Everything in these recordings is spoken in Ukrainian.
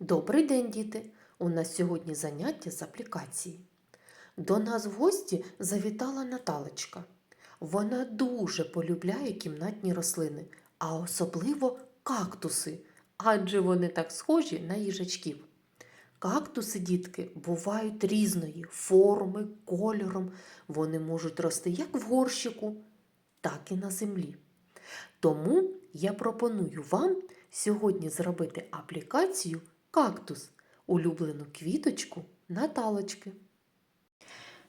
Добрий день, діти! У нас сьогодні заняття з аплікації. До нас в гості завітала Наталочка. Вона дуже полюбляє кімнатні рослини, а особливо кактуси, адже вони так схожі на їжачків. Кактуси, дітки, бувають різної форми, кольором. Вони можуть рости як в горщику, так і на землі. Тому я пропоную вам сьогодні зробити аплікацію кактус, улюблену квіточку Наталочки.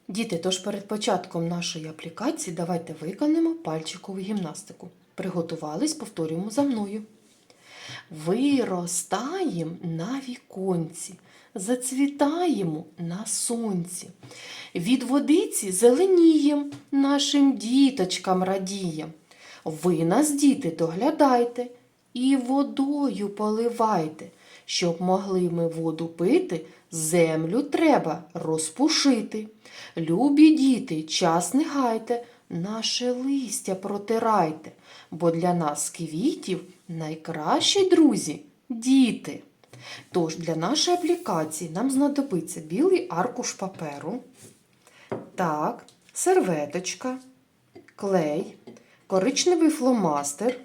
Діти, тож перед початком нашої аплікації давайте виконаємо пальчикову гімнастику. Приготувались, повторюємо за мною. Виростаєм на віконці, зацвітаємо на сонці. Від водиці зеленієм, нашим діточкам радієм. Ви нас, діти, доглядайте і водою поливайте. Щоб могли ми воду пити, землю треба розпушити. Любі діти, час не гайте, наше листя протирайте, бо для нас квітів найкращі друзі діти. Тож для нашої аплікації нам знадобиться білий аркуш паперу, так, серветочка, клей, коричневий фломастер,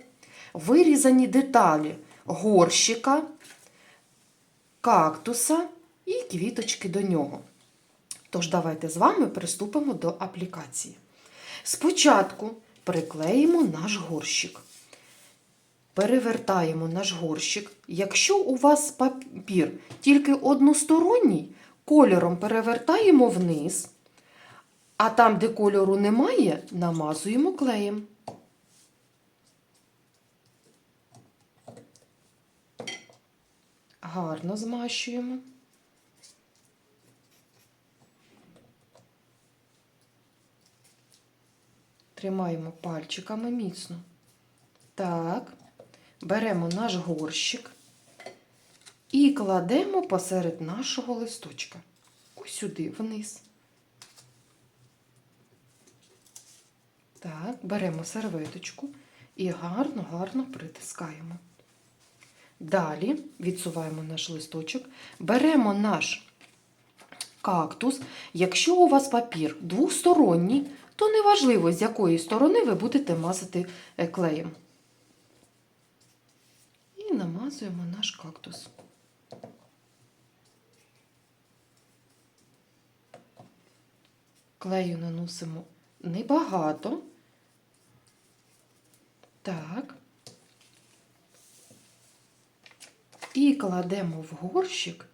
вирізані деталі горщика, кактуса і квіточки до нього. Тож давайте з вами приступимо до аплікації. Спочатку приклеїмо наш горщик. Перевертаємо наш горщик. Якщо у вас папір тільки односторонній, кольором перевертаємо вниз, а там, де кольору немає, намазуємо клеєм. Гарно змащуємо. Тримаємо пальчиками міцно. Так, беремо наш горщик і кладемо посеред нашого листочка. Ось сюди, вниз. Так, беремо серветочку і гарно-гарно притискаємо. Далі відсуваємо наш листочок, беремо наш кактус. Якщо у вас папір двосторонній, то неважливо, з якої сторони ви будете мазати е, клеєм. І намазуємо наш кактус. Клею наносимо небагато. Так. І кладемо в горщик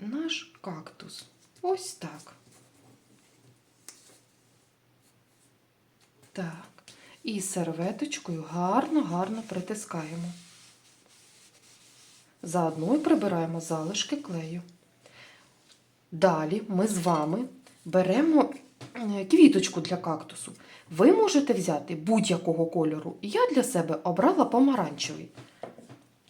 наш кактус. Ось так. Так. І серветочкою гарно-гарно притискаємо. Заодно і прибираємо залишки клею. Далі ми з вами беремо квіточку для кактусу. Ви можете взяти будь-якого кольору. Я для себе обрала помаранчевий.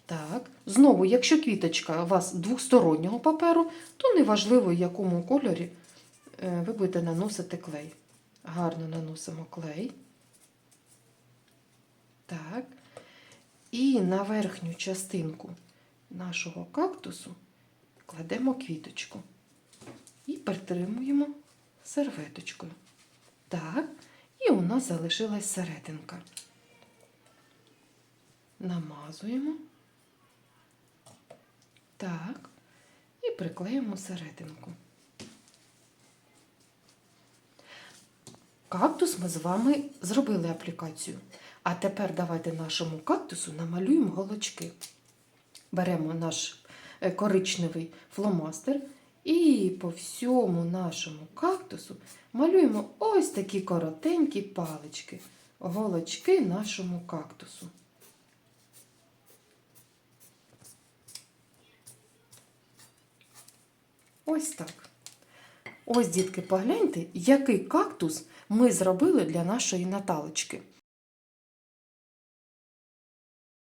Так, знову, якщо квіточка у вас двостороннього паперу, то неважливо, в якому кольорі е, ви будете наносити клей. Гарно наносимо клей. Так. І на верхню частинку нашого кактусу кладемо квіточку і притримуємо серветочкою. Так, і у нас залишилась серединка. Намазуємо. Так, і приклеїмо серединку. Кактус ми з вами зробили аплікацію. А тепер давайте нашому кактусу намалюємо голочки. Беремо наш е, коричневий фломастер і по всьому нашому кактусу малюємо ось такі коротенькі палички, голочки нашому кактусу. Ось так. Ось, дітки, погляньте, який кактус ми зробили для нашої Наталочки.